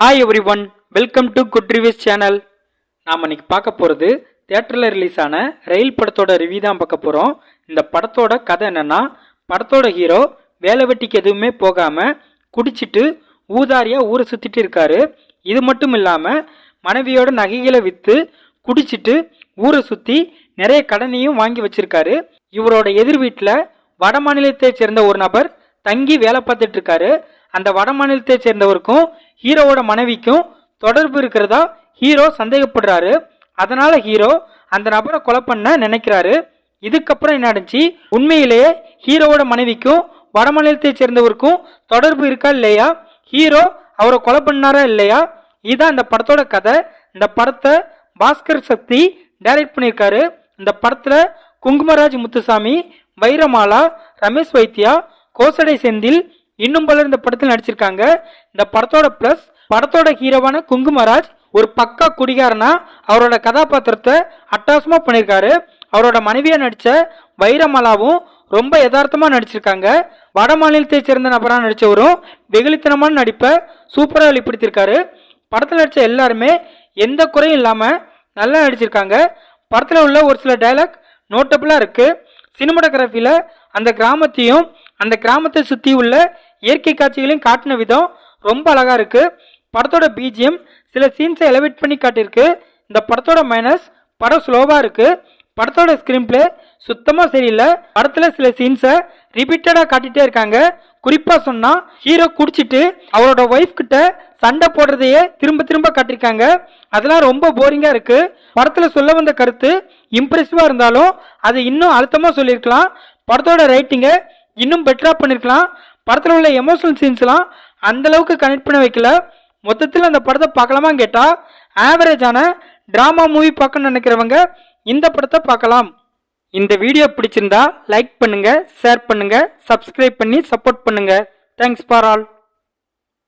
Hi everyone welcome to good reviews channel நாம் இன்னைக்கு பார்க்க போகிறது தேட்டரில் ரிலீஸ் ஆன ரயில் படத்தோட ரிவ்யூ தான் பார்க்க போகிறோம் இந்த படத்தோட கதை என்னென்னா படத்தோட ஹீரோ வேலை வெட்டிக்கு எதுவுமே போகாமல் குடிச்சிட்டு ஊதாரியாக ஊரை சுற்றிட்டு இருக்காரு. இது மட்டும் இல்லாமல் மனைவியோட நகைகளை விற்று குடிச்சிட்டு ஊரை சுற்றி நிறைய கடனையும் வாங்கி வச்சிருக்காரு. இவரோட எதிர் வீட்டில் வட மாநிலத்தைச் சேர்ந்த ஒரு நபர் தங்கி வேலை பார்த்துட்டு இருக்காரு. அந்த வட மாநிலத்தை சேர்ந்தவருக்கும் ஹீரோவோட மனைவிக்கும் தொடர்பு இருக்கிறதா? ஹீரோ சந்தேகப்படுறாரு. அதனால ஹீரோ அந்த நபரை கொலை பண்ண நினைக்கிறாரு. இதுக்கப்புறம் என்ன நடந்துச்சு? உண்மையிலேயே ஹீரோவோட மனைவிக்கும் வடமாநிலத்தை சேர்ந்தவருக்கும் தொடர்பு இருக்கா இல்லையா? ஹீரோ அவரை கொலை பண்ணாரா இல்லையா? இதுதான் இந்த படத்தோட கதை. இந்த படத்தை பாஸ்கர் சக்தி டைரக்ட் பண்ணியிருக்காரு. இந்த படத்தில் குங்குமராஜ் முத்துசாமி வைரமாலா ரமேஷ் வைத்தியா கோசடை செந்தில் இன்னும் பலர் இந்த படத்தில் நடிச்சிருக்காங்க. இந்த படத்தோட பிளஸ் படத்தோட ஹீரோவான குங்குமராஜ் ஒரு பக்கா குடிகாரனா அவரோட கதாபாத்திரத்தை அட்டாசமாக பண்ணியிருக்காரு. அவரோட மனைவியா நடிச்ச வைரமலாவும் ரொம்ப யதார்த்தமா நடிச்சிருக்காங்க. வட மாநிலத்தை சேர்ந்த நபராக நடிச்சவரும் வெகுளித்தனமான நடிப்பை சூப்பராக வெளிப்படுத்தியிருக்காரு. படத்தில் நடித்த எல்லாருமே எந்த குறையும் இல்லாமல் நல்லா நடிச்சிருக்காங்க. படத்தில் உள்ள ஒரு சில டைலாக் நோட்டபுளாக இருக்குது சினிமடோகிராஃபியில் அந்த கிராமத்தையும் அந்த கிராமத்தை சுற்றி உள்ள இயற்கை காட்சிகளையும் காட்டின விதம் ரொம்ப அழகாக இருக்குது படத்தோட பிஜிஎம் சில சீன்ஸை எலவேட் பண்ணி காட்டியிருக்கு. இந்த படத்தோட மைனஸ் படம் ஸ்லோவாக இருக்குது படத்தோட ஸ்க்ரீன் பிளே சுத்தமாக சரியில்லை. படத்தில் சில சீன்ஸை ரிப்பீட்டடாக காட்டிகிட்டே இருக்காங்க. குறிப்பாக சொன்னால் ஹீரோ குடிச்சிட்டு அவரோட ஒய்ஃப் கிட்ட சண்டை போடுறதையே திரும்ப திரும்ப காட்டியிருக்காங்க. அதெல்லாம் ரொம்ப போரிங்காக இருக்குது படத்தில் சொல்ல வந்த கருத்து இம்ப்ரெசிவாக இருந்தாலும் அதை இன்னும் அழுத்தமாக சொல்லியிருக்கலாம். படத்தோட ரைட்டிங்கை இன்னும் பெட்டராக பண்ணியிருக்கலாம். படத்தில் உள்ள எமோஷனல் சீன்ஸ்லாம் அந்தளவுக்கு கனெக்ட் பண்ண வைக்கல. மொத்தத்தில் அந்த படத்தை பார்க்கலாமா கேட்டால் ஆவரேஜான ட்ராமா மூவி பார்க்கணும்னு நினைக்கிறவங்க இந்த படத்தை பார்க்கலாம். இந்த வீடியோ பிடிச்சிருந்தா லைக் பண்ணுங்கள் ஷேர் பண்ணுங்கள் சப்ஸ்கிரைப் பண்ணி சப்போர்ட் பண்ணுங்கள் தேங்க்ஸ் ஃபார் ஆல்